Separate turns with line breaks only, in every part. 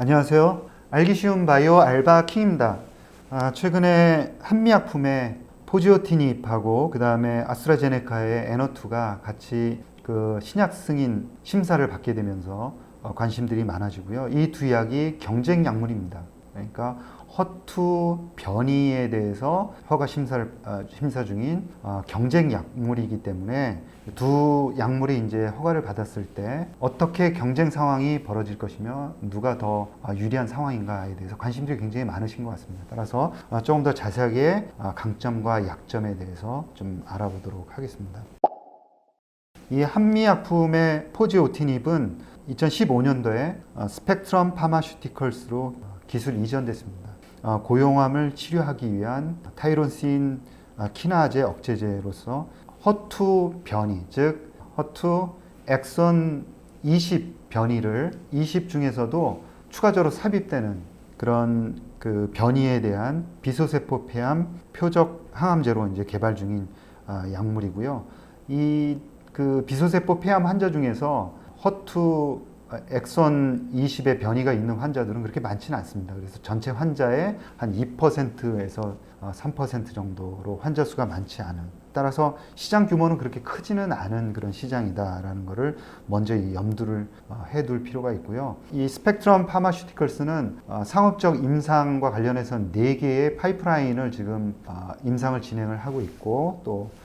안녕하세요. 알기 쉬운 바이오 알바 킹입니다. 아, 최근에 한미약품의 포지오티닙하고 그 다음에 아스트라제네카의 에너투가 같이 그 신약 승인 심사를 받게 되면서 어, 관심들이 많아지고요. 이 두 약이 경쟁 약물입니다. 그러니까 허투 변이에 대해서 허가 심사를 아, 심사 중인 어, 경쟁 약물이기 때문에 두 약물이 이제 허가를 받았을 때 어떻게 경쟁 상황이 벌어질 것이며 누가 더 아, 유리한 상황인가에 대해서 관심들이 굉장히 많으신 것 같습니다. 따라서 아, 조금 더 자세하게 아, 강점과 약점에 대해서 좀 알아보도록 하겠습니다. 이 한미약품의 포지오티닙은 2015년도에 어, 스펙트럼 파마슈티컬스로 기술 이전됐습니다. 어, 고용암을 치료하기 위한 타이론신 어, 키나제 억제제로서 허투 변이, 즉 허투 엑선 20 변이를 20 중에서도 추가적으로 삽입되는 그런 그 변이에 대한 비소세포 폐암 표적 항암제로 이제 개발 중인 아, 약물이고요. 이 그 비소세포 폐암 환자 중에서 허투 엑선 20의 변이가 있는 환자들은 그렇게 많지는 않습니다. 그래서 전체 환자의 한 2%에서 3% 정도로 환자 수가 많지 않은. 따라서 시장 규모는 그렇게 크지는 않은 그런 시장이다라는 것을 먼저 이 염두를 어, 해둘 필요가 있고요. 이 스펙트럼 파마슈티컬스는 어, 상업적 임상과 관련해서 네 개의 파이프라인을 지금 어, 임상을 진행을 하고 있고 또 어,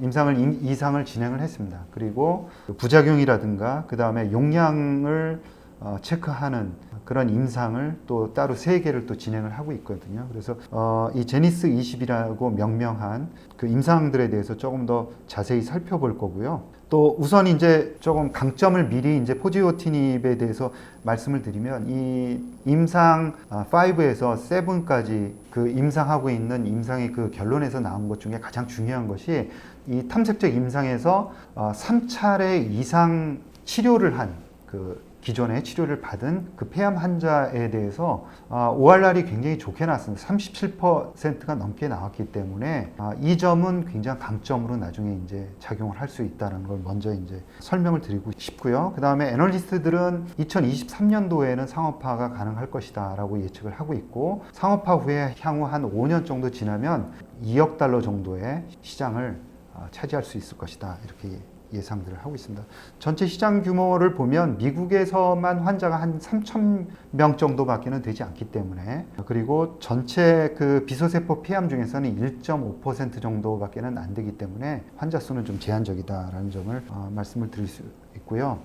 임상을 임- 이상을 진행을 했습니다. 그리고 그 부작용이라든가 그 다음에 용량을 어, 체크하는 그런 임상을 또 따로 세 개를 또 진행을 하고 있거든요. 그래서 어, 이 제니스 20이라고 명명한 그 임상들에 대해서 조금 더 자세히 살펴볼 거고요. 또 우선 이제 조금 강점을 미리 이제 포지오티닙에 대해서 말씀을 드리면 이 임상 5에서 7까지 그 임상하고 있는 임상의 그 결론에서 나온 것 중에 가장 중요한 것이 이 탐색적 임상에서 어, 3차례 이상 치료를 한그 기존에 치료를 받은 그 폐암 환자에 대해서 아, ORR이 굉장히 좋게 나왔습니다. 37%가 넘게 나왔기 때문에 아, 이 점은 굉장히 강점으로 나중에 이제 작용을 할 수 있다는 걸 먼저 이제 설명을 드리고 싶고요. 그 다음에 애널리스트들은 2023년도에는 상업화가 가능할 것이다 라고 예측을 하고 있고 상업화 후에 향후 한 5년 정도 지나면 2억 달러 정도의 시장을 아, 차지할 수 있을 것이다 이렇게 예상들을 하고 있습니다. 전체 시장 규모를 보면 미국에서만 환자가 한 3천 명 정도밖에는 되지 않기 때문에 그리고 전체 그 비소세포 폐암 중에서는 1.5% 정도밖에는 안 되기 때문에 환자 수는 좀 제한적이다라는 점을 어, 말씀을 드릴 수 있고요.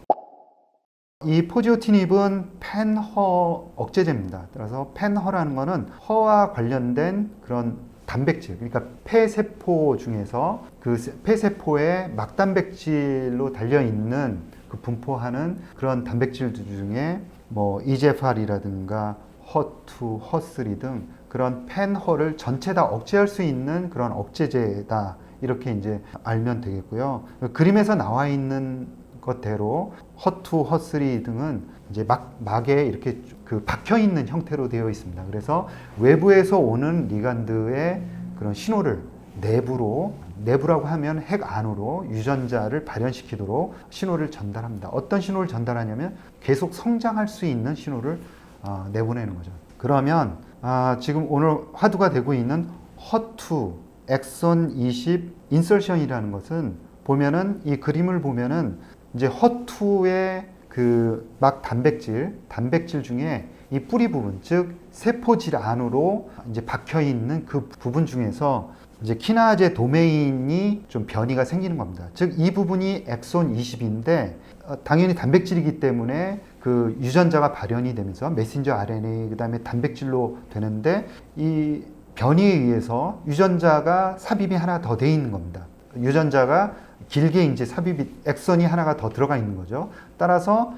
이 포지오티닙은 펜허 억제제입니다. 따라서 펜허라는 거는 허와 관련된 그런 단백질, 그러니까 폐세포 중에서 그 세- 폐세포에 막단백질로 달려 있는 그 분포하는 그런 단백질들 중에 뭐 이제팔이라든가 허2, 허3 등 그런 펜허를 전체 다 억제할 수 있는 그런 억제제다. 이렇게 이제 알면 되겠고요. 그림에서 나와 있는 것대로 허2, 허3 등은 이제 막, 막에 이렇게 그 박혀 있는 형태로 되어 있습니다. 그래서 외부에서 오는 리간드의 그런 신호를 내부로 내부라고 하면 핵 안으로 유전자를 발현시키도록 신호를 전달합니다. 어떤 신호를 전달하냐면 계속 성장할 수 있는 신호를 어, 내보내는 거죠. 그러면 아, 지금 오늘 화두가 되고 있는 허투 엑선 20 인설션이라는 것은 보면은 이 그림을 보면은 이제 허투의 그 막 단백질, 단백질 중에 이 뿌리 부분, 즉 세포질 안으로 이제 박혀 있는 그 부분 중에서 이제 키나제 도메인이 좀 변이가 생기는 겁니다. 즉 이 부분이 엑손 20인데 어, 당연히 단백질이기 때문에 그 유전자가 발현이 되면서 메신저 RNA 그다음에 단백질로 되는데 이 변이에 의해서 유전자가 삽입이 하나 더 돼 있는 겁니다. 유전자가 길게 이제 삽입이 엑선이 하나가 더 들어가 있는 거죠. 따라서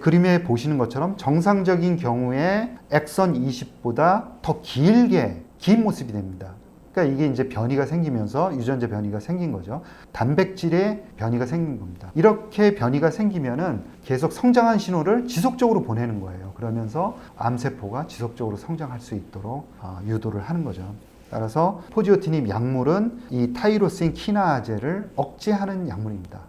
그림에 보시는 것처럼 정상적인 경우에 엑선 20보다 더 길게 긴 모습이 됩니다. 그러니까 이게 이제 변이가 생기면서 유전자 변이가 생긴 거죠. 단백질의 변이가 생긴 겁니다. 이렇게 변이가 생기면은 계속 성장한 신호를 지속적으로 보내는 거예요. 그러면서 암세포가 지속적으로 성장할 수 있도록 어, 유도를 하는 거죠. 따라서 포지오티닙 약물은 이 타이로신 키나제를 억제하는 약물입니다.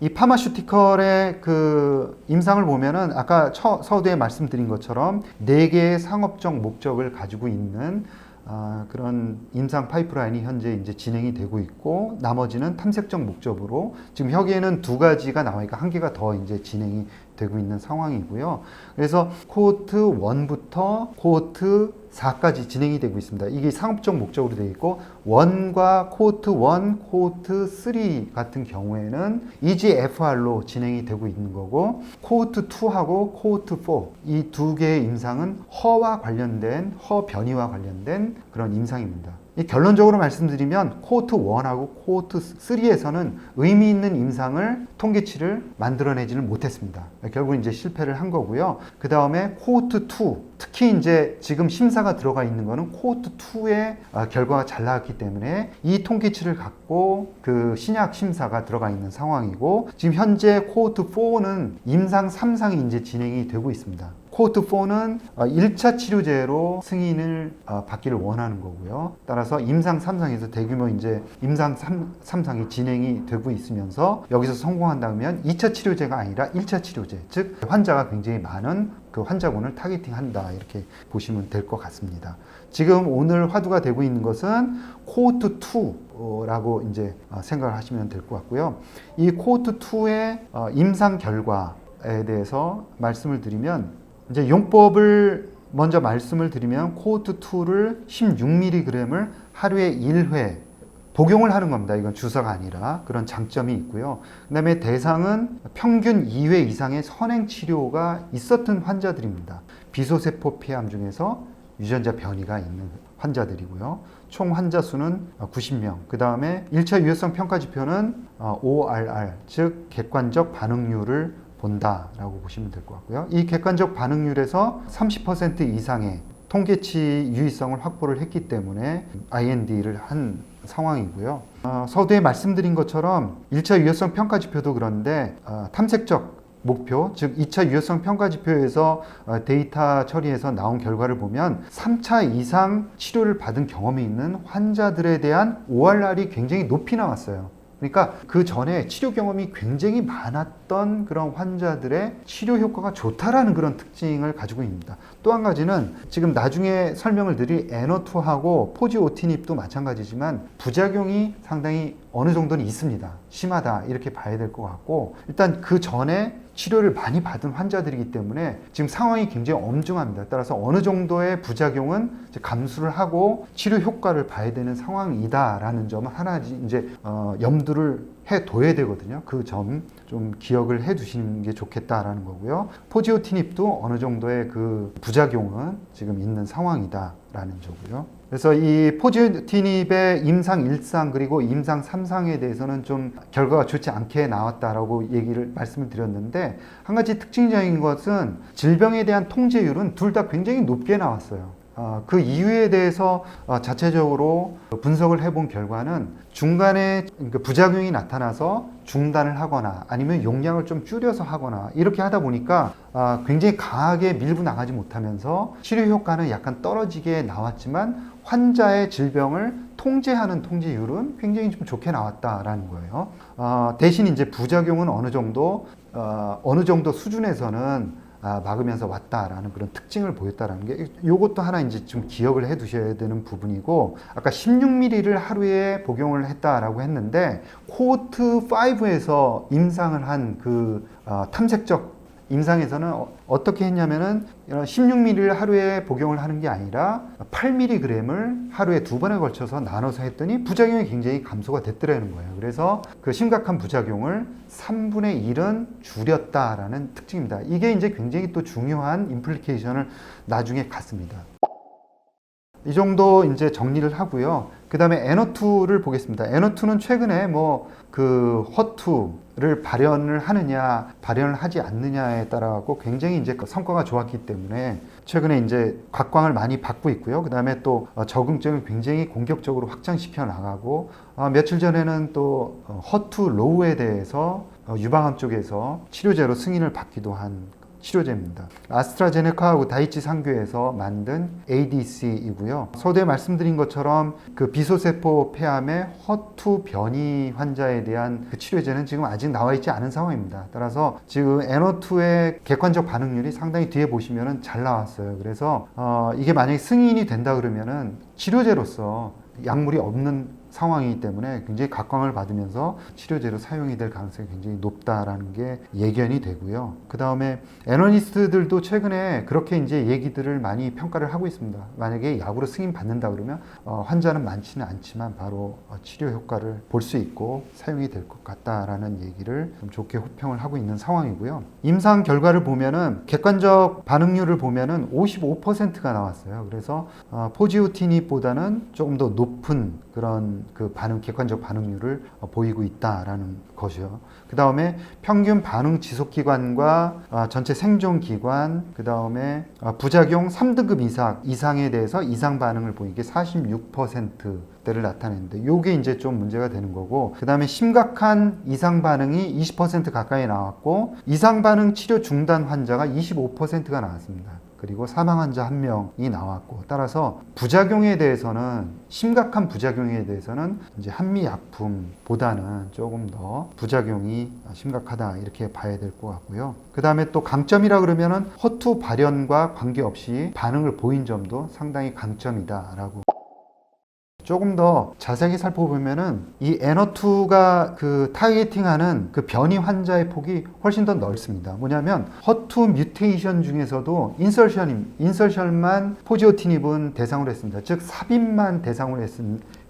이 파마슈티컬의 그 임상을 보면은 아까 처, 서두에 말씀드린 것처럼 네 개의 상업적 목적을 가지고 있는 아, 그런 임상 파이프라인이 현재 이제 진행이 되고 있고 나머지는 탐색적 목적으로 지금 여기에는 두 가지가 나와니까 한 개가 더 이제 진행이 되고 있는 상황이고요. 그래서 코호트 1부터 코호트 4까지 진행이 되고 있습니다. 이게 상업적 목적으로 되어 있고 1과 코호트 1, 코호트 3 같은 경우에는 EGFR로 진행이 되고 있는 거고 코호트 2하고 코호트 4이 두 개의 임상은 허와 관련된 허 변이와 관련된 그런 임상입니다. 이 결론적으로 말씀드리면 코호트 1하고 코호트 3에서는 의미 있는 임상을 통계치를 만들어내지는 못했습니다. 결국 이제 실패를 한 거고요. 그 다음에 코호트 2 특히 이제 지금 심사가 들어가 있는 거는 코호트 2의 아, 결과가 잘 나왔기 때문에 이 통계치를 갖고 그 신약 심사가 들어가 있는 상황이고 지금 현재 코호트 4는 임상 3상이 이제 진행이 되고 있습니다. 코호트 4는 1차 치료제로 승인을 어, 받기를 원하는 거고요. 따라서 임상 3상에서 대규모 이제 임상 3, 3상이 진행이 되고 있으면서 여기서 성공한다면 2차 치료제가 아니라 1차 치료제, 즉 환자가 굉장히 많은 그 환자군을 타겟팅한다 이렇게 보시면 될 것 같습니다. 지금 오늘 화두가 되고 있는 것은 코호트 2라고 이제 어, 생각을 하시면 될 것 같고요. 이 코호트 2의 어, 임상 결과에 대해서 말씀을 드리면 이제 용법을 먼저 말씀을 드리면 코호트 2를 16mg을 하루에 1회 복용을 하는 겁니다. 이건 주사가 아니라 그런 장점이 있고요. 그다음에 대상은 평균 2회 이상의 선행 치료가 있었던 환자들입니다. 비소세포 폐암 중에서 유전자 변이가 있는 환자들이고요. 총 환자 수는 90명. 그 다음에 1차 유효성 평가 지표는 ORR, 즉 객관적 반응률을 본다라고 보시면 될 것 같고요. 이 객관적 반응률에서 30% 이상의 통계치 유의성을 확보를 했기 때문에 IND를 한 상황이고요. 어, 서두에 말씀드린 것처럼 1차 유효성 평가 지표도 그런데 어, 탐색적 목표, 즉 2차 유효성 평가 지표에서 어, 데이터 처리해서 나온 결과를 보면 3차 이상 치료를 받은 경험이 있는 환자들에 대한 ORR이 굉장히 높이 나왔어요. 그러니까 그 전에 치료 경험이 굉장히 많았던 그런 환자들의 치료 효과가 좋다라는 그런 특징을 가지고 있습니다. 또 한 가지는 지금 나중에 설명을 드릴 에너투하고 포지오티닙도 마찬가지지만 부작용이 상당히 어느 정도는 있습니다. 심하다 이렇게 봐야 될 것 같고 일단 그 전에 치료를 많이 받은 환자들이기 때문에 지금 상황이 굉장히 엄중합니다. 따라서 어느 정도의 부작용은 감수를 하고 치료 효과를 봐야 되는 상황이다라는 점을 하나 이제 어, 염두를 해 둬야 되거든요. 그 점 좀 기억을 해 두시는 게 좋겠다라는 거고요. 포지오티닙도 어느 정도의 그 부작용은 지금 있는 상황이다라는 거고요. 그래서 이 포지티닙의 임상 1상 그리고 임상 3상에 대해서는 좀 결과가 좋지 않게 나왔다라고 얘기를 말씀을 드렸는데 한 가지 특징적인 것은 질병에 대한 통제율은 둘 다 굉장히 높게 나왔어요. 어, 그 이유에 대해서 어, 자체적으로 분석을 해본 결과는 중간에 그 부작용이 나타나서 중단을 하거나 아니면 용량을 좀 줄여서 하거나 이렇게 하다 보니까 어, 굉장히 강하게 밀고 나가지 못하면서 치료 효과는 약간 떨어지게 나왔지만 환자의 질병을 통제하는 통제율은 굉장히 좀 좋게 나왔다라는 거예요. 어, 대신 이제 부작용은 어느 정도 어, 어느 정도 수준에서는 아, 막으면서 왔다라는 그런 특징을 보였다라는 게 이것도 하나 이제 좀 기억을 해 두셔야 되는 부분이고 아까 16ml를 하루에 복용을 했다라고 했는데 코호트 5에서 임상을 한그 어, 탐색적 임상에서는 어, 떻게 했냐면은 16ml를 하루에 복용을 하는 게 아니라 8mg을 하루에 두 번에 걸쳐서 나눠서 했더니 부작용이 굉장히 감소가 됐더라는 거예요. 그래서 그 심각한 부작용을 3분의 1은 줄였다라는 특징입니다. 이게 이제 굉장히 또 중요한 임플리케이션을 나중에 갖습니다. 이 정도 이제 정리를 하고요. 그 다음에 에너투를 보겠습니다. 에너투는 최근에 뭐 그 허투를 발현을 하느냐, 발현을 하지 않느냐에 따라갖고 굉장히 이제 그 성과가 좋았기 때문에 최근에 이제 각광을 많이 받고 있고요. 그 다음에 또 어, 적응증을 굉장히 공격적으로 확장시켜 나가고 어, 며칠 전에는 또 어, 허투 로우에 대해서 유방암 쪽에서 치료제로 승인을 받기도 한 치료제입니다. 아스트라제네카하고 다이치 상교에서 만든 ADC이고요. 서두에 말씀드린 것처럼 그 비소세포 폐암의 허투 변이 환자에 대한 그 치료제는 지금 아직 나와 있지 않은 상황입니다. 따라서 지금 NO2의 객관적 반응률이 상당히 뒤에 보시면은 잘 나왔어요. 그래서 어, 이게 만약에 승인이 된다 그러면은 치료제로서 약물이 없는 상황이기 때문에 굉장히 각광을 받으면서 치료제로 사용이 될 가능성이 굉장히 높다라는 게 예견이 되고요. 그 다음에 애널리스트들도 최근에 그렇게 이제 얘기들을 많이 평가를 하고 있습니다. 만약에 약으로 승인 받는다 그러면 어, 환자는 많지는 않지만 바로 어, 치료 효과를 볼 수 있고 사용이 될 것 같다라는 얘기를 좀 좋게 호평을 하고 있는 상황이고요. 임상 결과를 보면은 객관적 반응률을 보면은 55%가 나왔어요. 그래서 어, 포지오티닙보다는 조금 더 높은 그런 그 반응 객관적 반응률을 어, 보이고 있다라는 것이요. 그 다음에 평균 반응 지속 기간과 어, 전체 생존 기간, 그 다음에 어, 부작용 3등급 이상 이상에 대해서 이상 반응을 보이게 46% 대를 나타내는데 요게 이제 좀 문제가 되는 거고 그 다음에 심각한 이상 반응이 20% 가까이 나왔고 이상 반응 치료 중단 환자가 25%가 나왔습니다. 그리고 사망 환자 한 명이 나왔고 따라서 부작용에 대해서는 심각한 부작용에 대해서는 이제 한미 약품보다는 조금 더 부작용이 심각하다 이렇게 봐야 될 것 같고요. 그 다음에 또 강점이라 그러면은 허투 발현과 관계없이 반응을 보인 점도 상당히 강점이다라고. 조금 더 자세히 살펴보면은 이 N2가 그 타겟팅하는 그 변이 환자의 폭이 훨씬 더 넓습니다. 뭐냐면 허투 뮤테이션 중에서도 인설션 인설션만 포지오티닙은 대상으로 했습니다. 즉 삽입만 대상으로 했,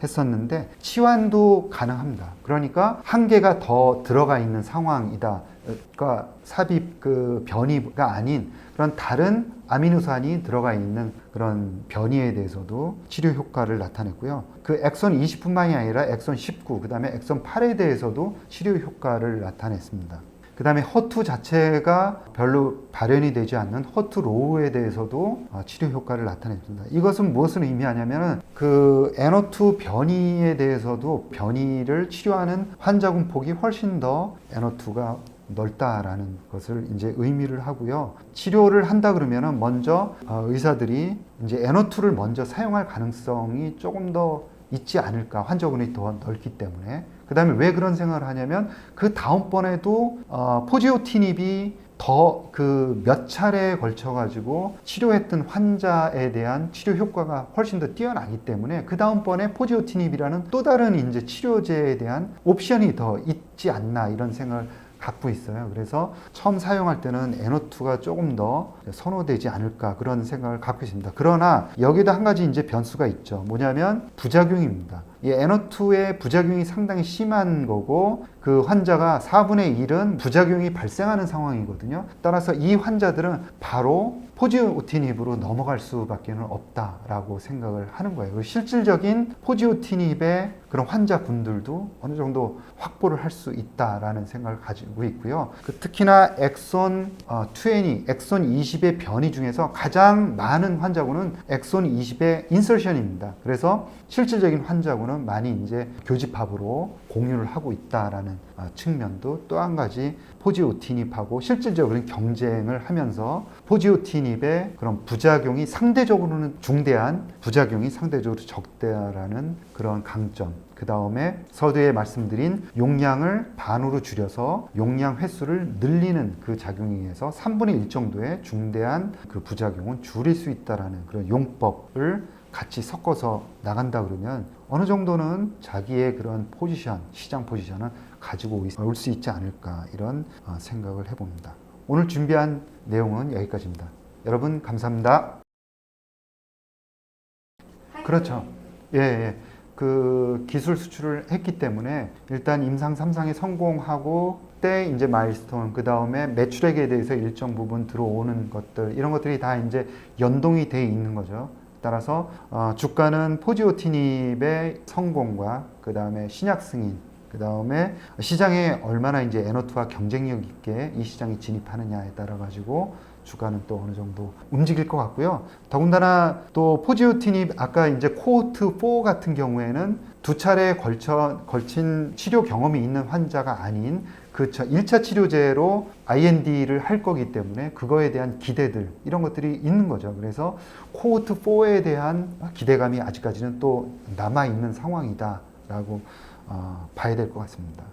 했었는데 치환도 가능합니다. 그러니까 한 개가 더 들어가 있는 상황이다. 그러니까 삽입 그 변이가 아닌 그런 다른 아미노산이 들어가 있는 그런 변이에 대해서도 치료 효과를 나타냈고요. 그 엑선 20뿐만이 아니라 엑선 19, 그 다음에 엑선 8에 대해서도 치료 효과를 나타냈습니다. 그 다음에 허투 자체가 별로 발현이 되지 않는 허투 로우에 대해서도 어, 치료 효과를 나타냈습니다. 이것은 무엇을 의미하냐면은 그 NO2 변이에 대해서도 변이를 치료하는 환자군 폭이 훨씬 더 NO2가 넓다라는 것을 이제 의미를 하고요. 치료를 한다 그러면은 먼저 어, 의사들이 이제 NO2를 먼저 사용할 가능성이 조금 더 있지 않을까 환자군이 더 넓기 때문에 그 다음에 왜 그런 생각을 하냐면 그 다음번에도 어, 포지오티닙이 더 그 몇 차례에 걸쳐 가지고 치료했던 환자에 대한 치료 효과가 훨씬 더 뛰어나기 때문에 그 다음번에 포지오티닙이라는 또 다른 이제 치료제에 대한 옵션이 더 있지 않나 이런 생각을 갖고 있어요. 그래서 처음 사용할 때는 NO2가 조금 더 선호되지 않을까 그런 생각을 갖고 있습니다. 그러나 여기도 한 가지 이제 변수가 있죠. 뭐냐면 부작용입니다. 이 NO2의 부작용이 상당히 심한 거고 그 환자가 4분의 1은 부작용이 발생하는 상황이거든요. 따라서 이 환자들은 바로 포지오티닙으로 넘어갈 수밖에 없다라고 생각을 하는 거예요. 실질적인 포지오티닙의 그런 환자분들도 어느 정도 확보를 할 수 있다라는 생각을 가지고 있고요. 그 특히나 엑손 어, 20, 엑손 20의 변이 중에서 가장 많은 환자군은 엑손 20의 인설션입니다. 그래서 실질적인 환자군은 많이 이제 교집합으로 공유를 하고 있다라는 어, 측면도 또 한 가지 포지오티닙하고 실질적으로 경쟁을 하면서 포지오티닙의 그런 부작용이 상대적으로는 중대한 부작용이 상대적으로 적대라는 그런 강점. 그 다음에 서두에 말씀드린 용량을 반으로 줄여서 용량 횟수를 늘리는 그 작용에 의해서 3분의 1 정도의 중대한 그 부작용은 줄일 수 있다라는 그런 용법을 같이 섞어서 나간다 그러면 어느 정도는 자기의 그런 포지션, 시장 포지션을 가지고 올 수 있지 않을까 이런 어, 생각을 해봅니다. 오늘 준비한 내용은 여기까지입니다. 여러분 감사합니다. 그렇죠. 예, 예. 그 기술 수출을 했기 때문에 일단 임상 3상에 성공하고 때 이제 마일스톤 그 다음에 매출액에 대해서 일정 부분 들어오는 것들 이런 것들이 다 이제 연동이 돼 있는 거죠. 따라서 어, 주가는 포지오티닙의 성공과 그 다음에 신약 승인 그 다음에 시장에 얼마나 이제 에너투와 경쟁력 있게 이 시장에 진입하느냐에 따라 가지고 주가는 또 어느 정도 움직일 것 같고요. 더군다나 또 포지오티닙 아까 이제 코호트 4 같은 경우에는 두 차례에 걸쳐 걸친 치료 경험이 있는 환자가 아닌 그렇죠. 1차 치료제로 IND를 할 거기 때문에 그거에 대한 기대들 이런 것들이 있는 거죠. 그래서 코호트 4에 대한 기대감이 아직까지는 또 남아 있는 상황이다라고 어, 봐야 될 것 같습니다.